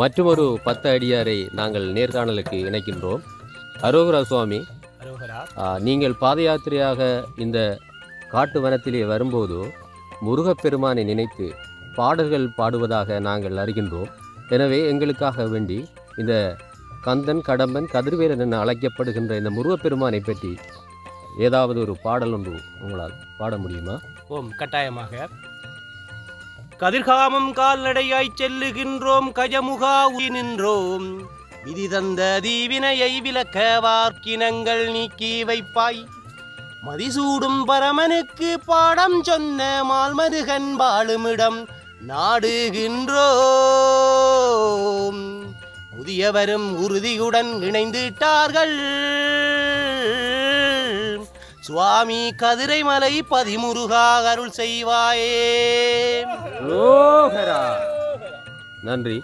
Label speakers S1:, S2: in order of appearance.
S1: மற்றொரு பத்து அடியாரை நாங்கள் நேர்காணலுக்கு இணைக்கின்றோம். அரோகரா சுவாமி நீங்கள் பாத யாத்திரையாக இந்த காட்டு வனத்திலே வரும்போது முருகப்பெருமானை நினைத்து பாடல்கள் பாடுவதாக நாங்கள் அறிகின்றோம். எனவே எங்களுக்காக வேண்டி இந்த கந்தன் கடம்பன் கதிர்வேலன் என அழைக்கப்படுகின்ற இந்த முருகப்பெருமானை பற்றி ஏதாவது ஒரு பாடல் ஒன்று உங்களால் பாட முடியுமா?
S2: ஓம் கட்டாயமாக. கதிர்காமம் கால்நடையாய் செல்லுகின்றோம் கஜமுகா உயி நின்றோம். விதி தந்த தீவினையை விளக்க வார்க்கினங்கள் நீக்கி வைப்பாய். மதிசூடும் பரமனுக்கு பாடம் சொன்ன மால்மருகன் வாழுமிடம் நாடுகின்றோம். முதியவரும் உறுதியுடன் இணைந்துட்டார்கள். சுவாமி கதிரைமலை பதிமுருகா அருள் செய்வாயே.
S1: நன்றி.